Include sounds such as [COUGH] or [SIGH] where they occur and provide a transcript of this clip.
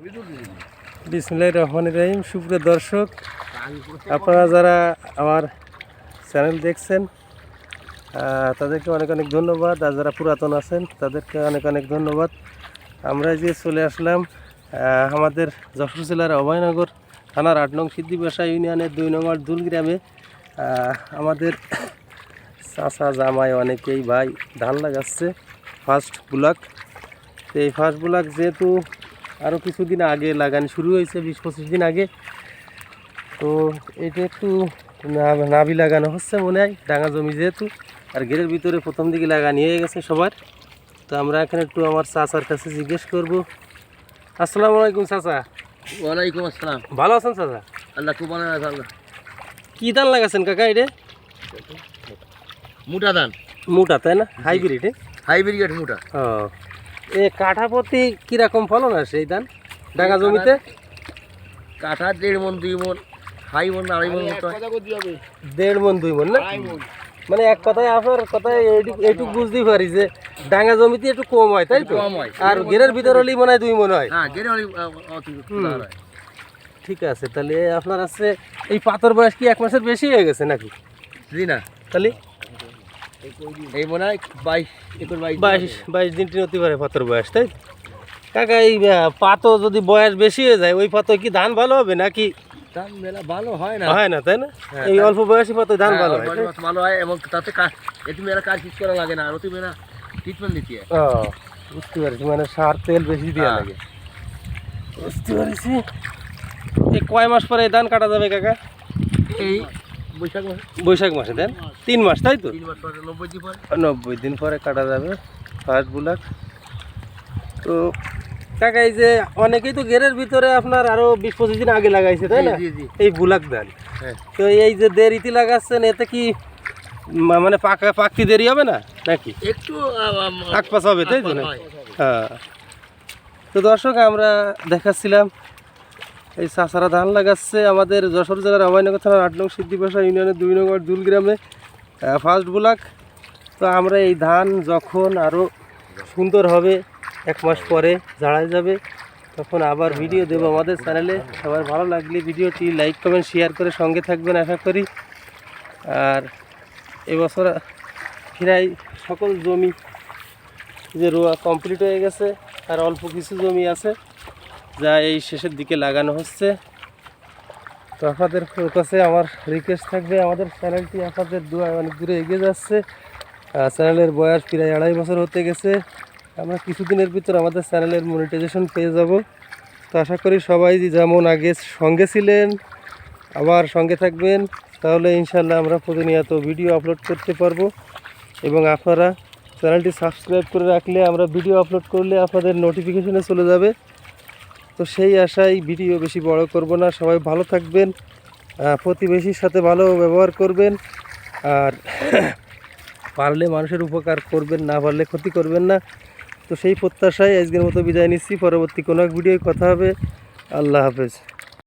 বিসমুল্লাহ রহমান রহিম। সুপ্রিয় দর্শক, আপনারা যারা আমার চ্যানেল দেখছেন তাদেরকে অনেক অনেক ধন্যবাদ। আর যারা পুরাতন আছেন, তাদেরকে অনেক অনেক ধন্যবাদ। আমরা যে চলে আসলাম আমাদের যশোর জেলার অভয়নগর থানার আট নং সিদ্ধিবাসা ইউনিয়নের দুই নম্বর দুল গ্রামে আমাদের চাচা জামাই অনেকেই ভাই ধান লাগাচ্ছে। ফার্স্ট ব্লক তো এই ফার্স্ট ব্লক যেহেতু আরও কিছুদিন আগে লাগান শুরু হয়েছে বিশ পঁচিশ দিন আগে। তো এটা একটু না- নাবি লাগানো হচ্ছে মনে হয় ডাঙা জমি যেহেতু। আর গেরের ভিতরে প্রথম দিকে লাগানো হয়ে গেছে সবার। তো আমরা এখানে একটু আমার চাচার কাছে জিজ্ঞেস করব। আসসালামু আলাইকুম চাচা। ওয়ালাইকুম আসসালাম। ভালো আছেন চাচা? আল্লাহ খুব ভালো আল্লাহ। কী ধান লাগাছেন কাকা এটা? মোটা ধান। মোটা তাই না? হাইব্রিড হাইব্রিড মোটা। ও। এ কাঠা প্রতি কীরকম ফলন আসে এই ধান? ডাঙা জমিতে? কাঠা দেড় মন দুই মন হাই মন আড়াই মন মতো। দেড় মন দুই মন না? মানে। এক কথায় আপনার কথায় এইটুক- বুঝতেই পারি যে ডাঙা জমিতে একটু কম হয় তাই তো? কম হয়। আর গেরের ভিতর হলেই মনে হয় দুই মন হয়। হ্যাঁ হয়। ঠিক আছে তাহলে আপনার আছে এই পাথর বয়স কি এক মাসের বেশি হয়ে গেছে নাকি? জি না। তাহলে এই মনে হয় বাইশ একর বাইশ বাইশ বাইশ দিন টিন পারে পাথর বয়স তাই? কাকা এই পাতো যদি বয়স বেশি হয়ে যায় ওই পাতো কি ধান ভালো হবে নাকি? ধান মেলা ভালো হয় না। হয় না তাই না? হ্যাঁ, এই অল্প বয়সী পাতো ধান হ্যাঁ, ভালো হয় ভালো হয় এবং তাতে কাজ এতে মেয়েরা কাজ কিছু করা লাগে না আর অতি মেয়েরা ট্রিটমেন্ট দিতে হয়। ও বুঝতে পারছি মানে সার তেল বেশি দেওয়া হ্যাঁ। লাগে। বুঝতে পারছি। এই কয় মাস পরে ধান কাটা যাবে কাকা? এই বৈশাখ মাসে? বৈশাখ মাসে দেন? তিন মাস তাই তো? নব্বই দিন পরে? দিন কাটা যাবে ফার্স্ট বুলাক তো কাকা এই যে অনেকেই তো গেরের ভিতরে আপনার আরও বিশ পঁচিশ দিন আগে লাগাইছে তাই না। এই বুলাক ধান হ্যাঁ। তো এই যে দেরিতে লাগাচ্ছেন এতে কি মানে পাকা পাকতি দেরি হবে না নাকি? একটু আগ পাশ হবে তাই তো হ্যাঁ। তো দর্শক আমরা দেখাচ্ছিলাম এই চাষারা ধান লাগাচ্ছে আমাদের যশোর জেলার অভয়নগর থানার আট নং সিদ্ধিপাশা ইউনিয়নের দুই নম্বর দুল গ্রামে ফার্স্ট ব্লক। তো আমরা এই ধান যখন আরও সুন্দর হবে, এক মাস পরে জাড়ায় যাবে, তখন আবার ভিডিও দেবো আমাদের চ্যানেলে। সবার ভালো লাগলে ভিডিওটি লাইক, কমেন্ট, শেয়ার করে সঙ্গে থাকবেন, আশা করি। আর এবছর প্রায় সকল জমি যে রোয়া কমপ্লিট হয়ে গেছে, আর অল্প কিছু জমি আছে। যা এই শেষের দিকে লাগানো হচ্ছে। তো আপনাদের কাছে আমার রিকোয়েস্ট থাকবে, আমাদের চ্যানেলটি আপনাদের দোয়া অনেক দূরে এগিয়ে যাচ্ছে। চ্যানেলের বয়স প্রায় আড়াই বছর হতে গেছে। আমরা কিছুদিনের ভিতর আমাদের চ্যানেলের মনিটাইজেশন পেয়ে যাব। তো আশা করি সবাই যেমন আগে সঙ্গে ছিলেন, আবার সঙ্গে থাকবেন, তাহলে ইনশাল্লাহ আমরা প্রতিনিয়ত ভিডিও আপলোড করতে পারব। এবং আপনারা চ্যানেলটি সাবস্ক্রাইব করে রাখলে আমরা ভিডিও আপলোড করলে আপনাদের নোটিফিকেশনে চলে যাবে। তো সেই আশায় ভিডিও বেশি বড় করব না। সবাই ভালো থাকবেন প্রতিবেশীর সাথে ভালো ব্যবহার করবেন, আর [LAUGHS] পারলে মানুষের উপকার করবেন, না পারলে ক্ষতি করবেন না। তো সেই প্রত্যাশায় আজকের মতো বিদায় নিচ্ছি। পরবর্তী কোনো এক ভিডিও কথা হবে। আল্লাহ হাফেজ।